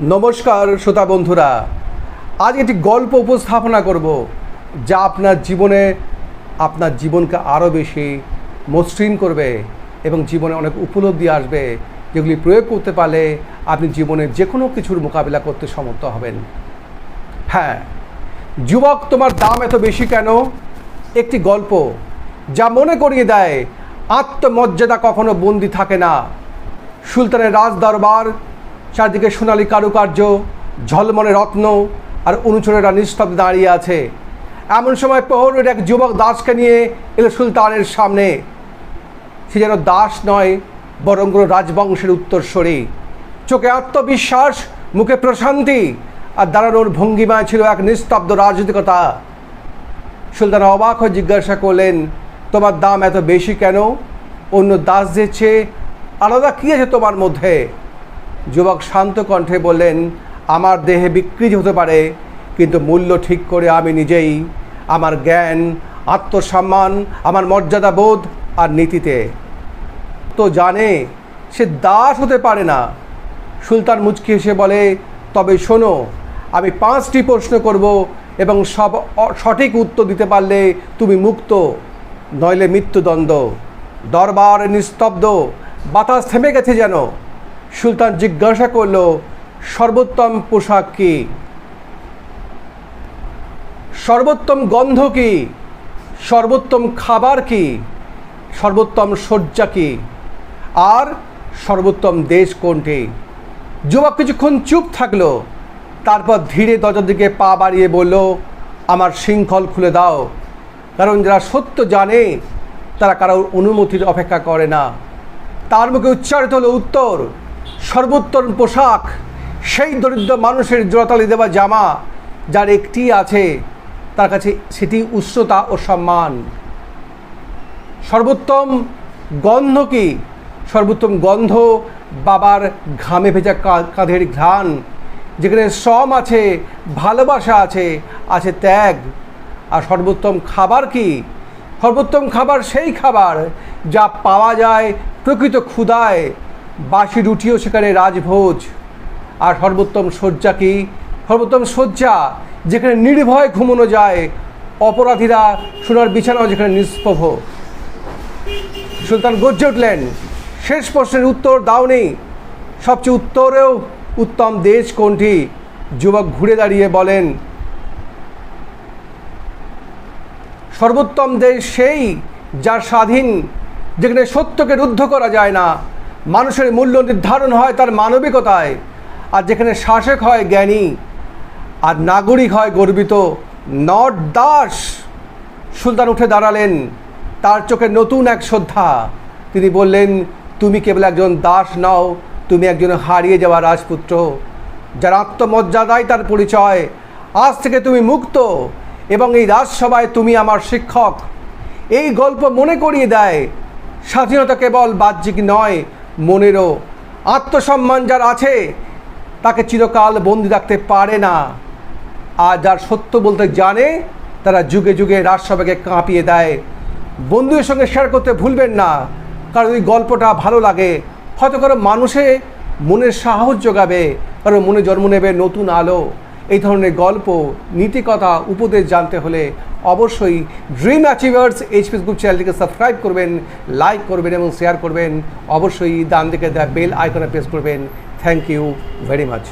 নমস্কার শ্রোতা বন্ধুরা। আজ একটি গল্প উপস্থাপনা করব, যা আপনার জীবনে, আপনার জীবনকে আরও বেশি মসৃণ করবে এবং জীবনে অনেক উপলব্ধি আসবে, যেগুলি প্রয়োগ করতে পারলে আপনি জীবনে যে কোনো কিছুর মোকাবিলা করতে সমর্থ হবেন। হ্যাঁ যুবক, তোমার দাম এত বেশি কেন? একটি গল্প, যা মনে করিয়ে দেয়, আত্মমর্যাদা কখনো বন্দি থাকে না। সুলতানের রাজ দরবার চারদিকে সোনালী কারুকার্য ঝলমনে রত্ন আর অনুচরেরা নিস্তব্ধ দাঁড়িয়ে আছে। এমন সময় প্রহরের এক যুবক দাসকে নিয়ে এলো সুলতানের সামনে। সে যেন দাস নয়, বরং কোনো রাজবংশের উত্তরস্বরী চোখে আত্মবিশ্বাস, মুখে প্রশান্তি আর দাঁড়ানোর ভঙ্গিমায় ছিল এক নিস্তব্ধ রাজনৈতিকতা। সুলতান অবাক হয়ে জিজ্ঞাসা করলেন, তোমার দাম এত বেশি কেন? অন্য দাসদের চেয়ে আলাদা কী আছে তোমার মধ্যে? যুবক শান্ত কণ্ঠে বললেন, আমার দেহে বিকৃতি হতে পারে, কিন্তু মূল্য ঠিক করে আমি নিজেই আমার জ্ঞান, আত্মসম্মান, আমার মর্যাদা বোধ আর নীতিতে। তো জানে, সে দাস হতে পারে না। সুলতান মুচকি এসে বলে, তবে শোনো, আমি পাঁচটি প্রশ্ন করব এবং সব সঠিক উত্তর দিতে পারলে তুমি মুক্ত, নইলে মৃত্যুদণ্ড। দরবার নিস্তব্ধ, বাতাস থেমে গেছে যেন। সুলতান জিজ্ঞাসা করল, সর্বোত্তম পোশাক কী? সর্বোত্তম গন্ধ কি? সর্বোত্তম খাবার কি? সর্বোত্তম শয্যা কি? আর সর্বোত্তম দেশ কোনটি? যুবক কিছুক্ষণ চুপ থাকল, তারপর ধীরে দরজার দিকে পা বাড়িয়ে বলল, আমার শৃঙ্খল খুলে দাও। কারণ যারা সত্য জানে, তারা কারোর অনুমতির অপেক্ষা করে না। তার মুখে উচ্চারিত হলো উত্তর সর্বোত্তম পোশাক, সেই দরিদ্র মানুষের জোড়াতালি দেওয়া জামা, যার একটি আছে, তার কাছে সেটি উচ্চতা ও সম্মান। সর্বোত্তম গন্ধ কি? সর্বোত্তম গন্ধ বাবার ঘামে ভেজা কাঁধের ঘ্রাণ, যেখানে শ্রম আছে, ভালোবাসা আছে আছে ত্যাগ। আর সর্বোত্তম খাবার কি? সর্বোত্তম খাবার সেই খাবার যা পাওয়া যায় প্রকৃত ক্ষুদায়। বাসি রুটিও সেখানে রাজভোজ। আর সর্বোত্তম শয্যা কি? সর্বোত্তম শয্যা, যেখানে নির্ভয় ঘুমানো যায় অপরাধীরা, সোনার বিছানাও যেখানে নিষ্প্রভ। সুলতান গর্জে উঠলেন, শেষ প্রশ্নের উত্তর দাওনি সবচেয়ে উত্তরেও উত্তম দেশ কোনটি? যুবক ঘুরে দাঁড়িয়ে বলেন, সর্বোত্তম দেশ সেই যার স্বাধীন, যেখানে সত্যকে রুদ্ধ করা যায় না। মানুষের মূল্য নির্ধারণ হয় তার মানবিকতায়। আর যেখানে শাসক হয় জ্ঞানী, আর নাগরিক হয় গর্বিত, নট দাস সুলতান উঠে দাঁড়ালেন তার চোখে নতুন এক শ্রদ্ধা। তিনি বললেন, তুমি কেবল একজন দাস নও, তুমি একজন হারিয়ে যাওয়া রাজপুত্র। যার আত্মমর্যাদাই তার পরিচয়, আজ থেকে তুমি মুক্ত এবং এই রাজসভায় তুমি আমার শিক্ষক। এই গল্প মনে করিয়ে দেয়, স্বাধীনতা কেবল বাহ্যিক নয় মনেরও আত্মসম্মান যার আছে, তাকে চিরকাল বন্দি রাখতে পারে না। আর যার সত্য বলতে জানে, তারা যুগে যুগে রাজসভাকে কাঁপিয়ে দেয়। বন্ধুদের সঙ্গে শেয়ার করতে ভুলবেন না, কারণ ওই গল্পটা ভালো লাগে, হয়তো কারও মানুষে মনের সাহস যোগাবে কারও মনে জন্ম নেবে নতুন আলো। এই ধরনের গল্প নীতিকথা উপদেশ জানতে হলে অবশ্যই ড্রিম অ্যাচিভার্স এইচ গ্রুপ চ্যানেলটিকে সাবস্ক্রাইব করবেন, লাইক করবেন এবং শেয়ার করবেন। অবশ্যই ডান দিকে দ্য বেল আইকনে প্রেস করবেন। Thank you very much